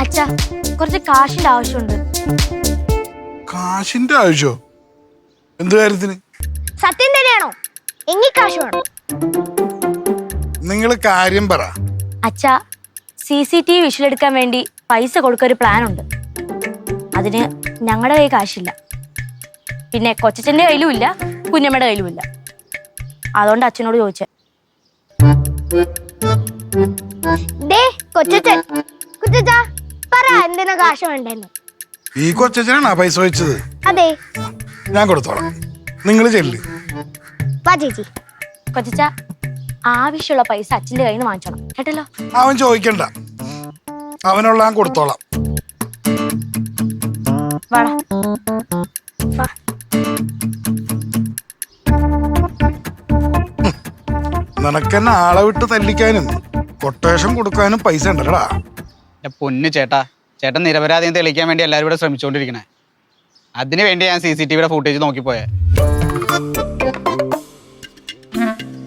അച്ഛ കുറച്ച് കാശിന്റെ ആവശ്യമുണ്ട്. കാശിന്റെ ആവശ്യമോ എന്ത് കാര്യത്തിന്? സത്യം തന്നെയാണോ? എങ്കിൽ കാശ് വേണം. നിങ്ങൾ കാര്യം പറ. അച്ഛാ സി സി ടി വി വിഷലെടുക്കാൻ വേണ്ടി പൈസ കൊടുക്കാൻ ഒരു പ്ലാൻ ഉണ്ട് അതിന് ഞങ്ങളുടെ കയ്യിൽ കാശില്ല. പിന്നെ കൊച്ചച്ഛന്റെ കയ്യിലും ഇല്ല. കുഞ്ഞമ്മയുടെ കയ്യിലുമില്ല. അതുകൊണ്ട് അച്ഛനോട് ചോദിച്ചേ. ദേ കൊച്ചച്ചൻ കൊച്ചച്ച പറ എന്തിനാ കാശ് വേണ്ടെന്ന്. ഈ കൊച്ചനാണ് പൈസ വെച്ചത്? അതെ. ഞാൻ കൊടുത്തോളാം. നിങ്ങൾ ചെല്ല്. വാ ചേച്ചി. കൊച്ചച്ച ആവശ്യമുള്ള പൈസ അച്ഛന്റെ കയ്യിൽ നിന്ന് വാങ്ങിച്ചോളാം കേട്ടല്ലോ? അവൻ ചോദിക്കണ്ട. അവനുള്ള ഞാൻ കൊടുത്തോളാം. വാടാ. നിനക്കെന്നെ ആളെ വിട്ട് തല്ലിക്കാനും കൊട്ടേഷൻ കൊടുക്കാനും പൈസ ഉണ്ടല്ലടാ. എന്റെ പൊന്നു ചേട്ടാ ചേട്ടൻ നിരപരാധിയും തെളിയിക്കാൻ വേണ്ടി എല്ലാവരും ഇവിടെ ശ്രമിച്ചുകൊണ്ടിരിക്കണേ അതിനു വേണ്ടി ഞാൻ സി സി ടി വിയുടെ ഫുട്ടേജ് നോക്കിപ്പോയെ.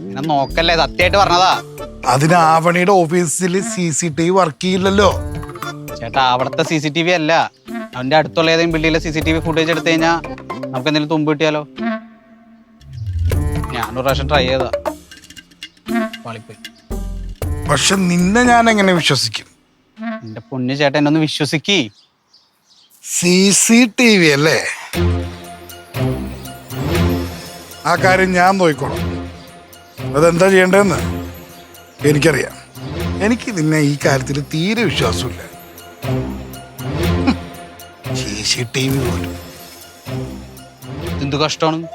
ഇങ്ങനെ നോക്കല്ലേ സത്യമായിട്ട് പറഞ്ഞതാ. അതിന് ആവണിയുടെ ഓഫീസിൽ C C T V work ചെയ്യില്ലല്ലോ. ചേട്ടാ അവിടുത്തെ സി സി ടി വി അല്ല. അവന്റെ അടുത്തുള്ള ഏതെങ്കിലും ബിൽഡിങ്ങിലെ C C T V footage എടുത്തു കഴിഞ്ഞാൽ നമുക്ക് എന്തെങ്കിലും തുമ്പ് കിട്ടിയാലോ? ഞാനൊരു പ്രാവശ്യം ട്രൈ ചെയ്താ പാളിപ്പോയി. പക്ഷെ നിന്നെ ഞാൻ എങ്ങനെ വിശ്വസിക്കും? എന്റെ പൊന്നു ചേട്ടൻ എന്നെ ഒന്ന് CCTV C C T V അല്ലേ? ആ കാര്യം ഞാൻ നോക്കിക്കോളാം. അതെന്താ ചെയ്യേണ്ടതെന്ന് എനിക്കറിയാം. എനിക്ക് നിന്നെ ഈ കാര്യത്തിൽ തീരെ വിശ്വാസമില്ല. സി സി ടി വി പോലും. എന്ത് കഷ്ടമാണ്?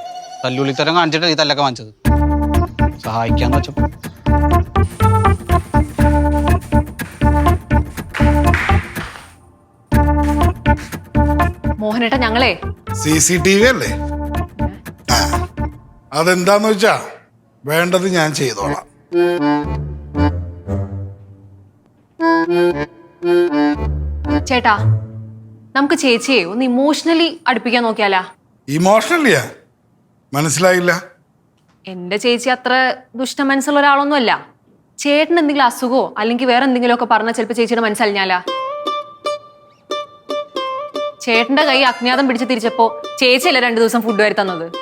തല്ലുള്ളിത്തരം കാണിച്ചിട്ട് ഈ തല്ലൊക്കെ വാങ്ങിച്ചത്. സഹായിക്കാന്ന് വെച്ചപ്പോ. മോഹനേട്ട ഞങ്ങളെ. സി സി ടി വി അല്ലേ? ആ അതെന്താന്ന് വെച്ചാ വേണ്ടത് ഞാൻ ചെയ്തോളാം. ചേട്ടാ നമുക്ക് ചേച്ചിയെ ഒന്ന് ഇമോഷണലി അടുപ്പിക്കാൻ നോക്കിയാലാ? ഇമോഷണലിയാ മനസ്സിലായില്ല? എന്റെ ചേച്ചി അത്ര ദുഷ്ട മനസ്സുള്ള ഒരാളൊന്നും അല്ല ചേട്ടൻ എന്തെങ്കിലും അസുഖമോ അല്ലെങ്കിൽ വേറെ എന്തെങ്കിലും ഒക്കെ പറഞ്ഞാൽ ചിലപ്പോൾ ചേച്ചിയുടെ മനസ്സലിഞ്ഞാലാ. ചേട്ടന്റെ കൈ അജ്ഞാതം പിടിച്ച് തിരിച്ചപ്പോ ചേച്ചിയല്ല രണ്ടു ദിവസം ഫുഡ് വരി തന്നത്?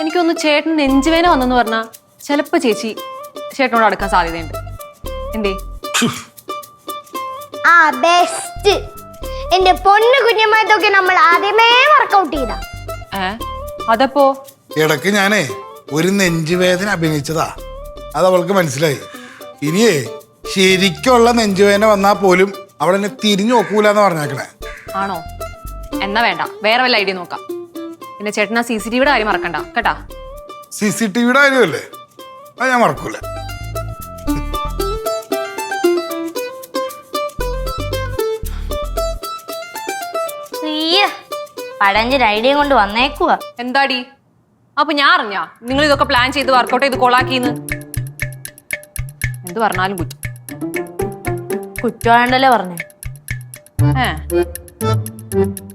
എനിക്കൊന്ന് ചേട്ടൻ നെഞ്ചുവേന വന്നെന്ന് പറഞ്ഞാൽ ചിലപ്പോ ചേച്ചി ചേട്ടനോട് അടുക്കാൻ സാധ്യതയുണ്ട്. എന്തേ? ആ ബെസ്റ്റ് എന്റെ പൊന്നു കുഞ്ഞമ്മത്തൊക്കെ നമ്മൾ ആദ്യമേ വർക്കൗട്ട് ചെയ്താ. അതപ്പോ? ഇടയ്ക്ക് ഞാനേ ഒരു നെഞ്ചുവേദന അഭിനയിച്ചതാ. അത് അവൾക്ക് മനസ്സിലായി. ഇനിയേ ശരിക്കുള്ള നെഞ്ചുവേദന വന്നാൽ പോലും അവളെന്നെ തിരിഞ്ഞു നോക്കൂലെന്ന് പറഞ്ഞേക്കണേ. ആണോ? എന്നാ വേണ്ട. വേറെ വല്ല ഐഡിയ നോക്കാം. പിന്നെ ചേട്ടനാ സി സി ടി വിയുടെ കാര്യം മറക്കണ്ട. കേട്ടാ? സി സി ടി വിയുടെ കാര്യമല്ലേ? അത് ഞാൻ മറക്കൂല. പഴഞ്ചൊരു ഐഡിയ കൊണ്ട് വന്നേക്കുക എന്താടി? അപ്പൊ ഞാൻ അറിഞ്ഞാ നിങ്ങൾ ഇതൊക്കെ പ്ലാൻ ചെയ്ത് വർക്കൗട്ട് ചെയ്ത് കൊളാക്കിന്ന് എന്ത് പറഞ്ഞാലും കുറ്റം. കുറ്റമാണ്ടല്ലേ പറഞ്ഞേ? ഏ? Música